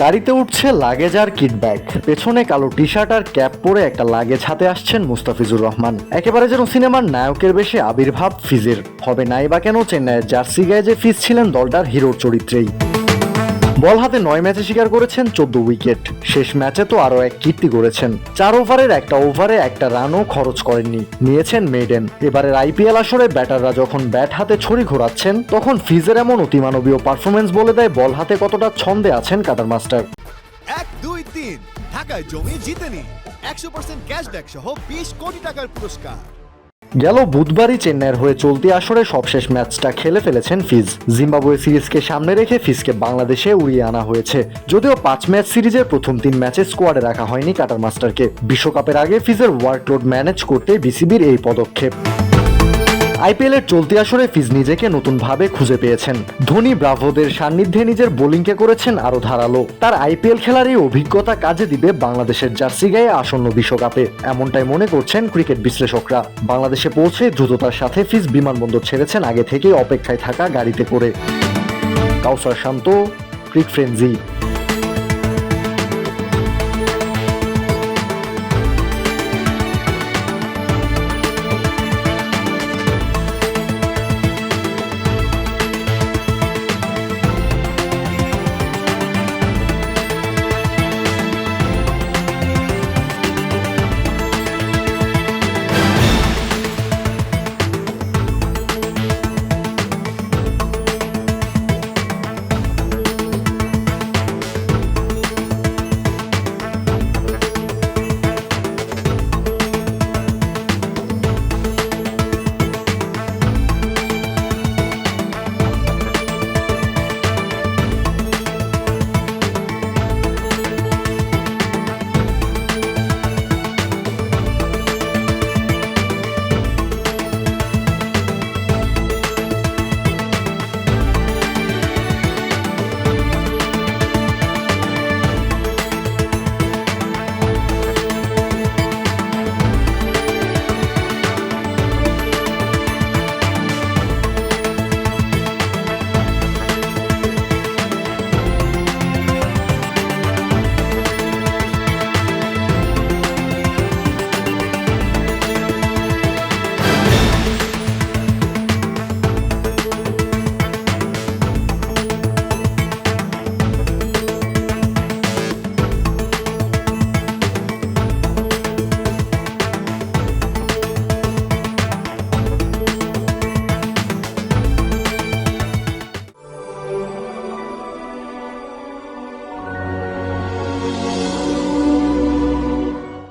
গাড়িতে উঠছে লাগেজ আর kit bag পেছনে কালো টি শার্ট আর ক্যাপ পরে একটা লাগেজ হাতে আসছেন মুস্তাফিজুর রহমান। একেবারে যেন সিনেমার নায়কের বেশে আবির্ভাব ফিজের। হবে নাই বা কেন চেন্নাইয়ের জার্সি গায়ে যে ফিজ ছিলেন দলটার হিরোর চরিত্রেই। বল হাতে নয় ম্যাচে শিকার করেছেন চোদ্দ উইকেট। শেষ ম্যাচে তো আরও এক কীর্তি করেছেন চার ওভারের একটা ওভারে একটা রানও খরচ করেননি। নিয়েছেন মেডেন। এবারের আইপিএল আসরে ব্যাটাররা যখন ব্যাট হাতে ছড়ি ঘোরাচ্ছেন, তখন ফিজের এমন অতিমানবীয় পারফরমেন্স বলে দেয় বল হাতে কতটা ছন্দে আছেন কাটার মাস্টার। এক, দুই, তিন। ঢাকায় জমি জিতে নিন একশো পার্সেন্ট ক্যাশব্যাক সহ বিশ কোটি টাকার পুরস্কার। গেল বুধবারই চেন্নাইয়ের হয়ে চলতি আসরে সবশেষ ম্যাচটা খেলে ফেলেছেন ফিজ। জিম্বাবুয়ে সিরিজকে সামনে রেখে ফিজকে বাংলাদেশে উড়িয়ে আনা হয়েছে। যদিও পাঁচ ম্যাচ সিরিজের প্রথম তিন ম্যাচে স্কোয়াডে রাখা হয়নি কাটার মাস্টারকে। বিশ্বকাপের আগে ফিজের ওয়ার্কলোড ম্যানেজ করতে বিসিবির এই পদক্ষেপ। আইপিএল এর চলতি আসরে ফিজ নিজেকে নতুনভাবে খুঁজে পেয়েছেন। ধোনি ব্রাভোদের সান্নিধ্যে নিজের বোলিংকে করেছেন আরও ধারালো। তার আইপিএল খেলার এই অভিজ্ঞতা কাজে দিবে বাংলাদেশের জার্সি গায়ে আসন্ন বিশ্বকাপে। এমনটাই মনে করছেন ক্রিকেট বিশ্লেষকরা। বাংলাদেশে পৌঁছে দ্রুততার সাথে ফিজ বিমানবন্দর ছেড়েছেন আগে থেকেই অপেক্ষায় থাকা গাড়িতে করে। কাউসার শান্ত, ক্রিক ফ্রেন্সি।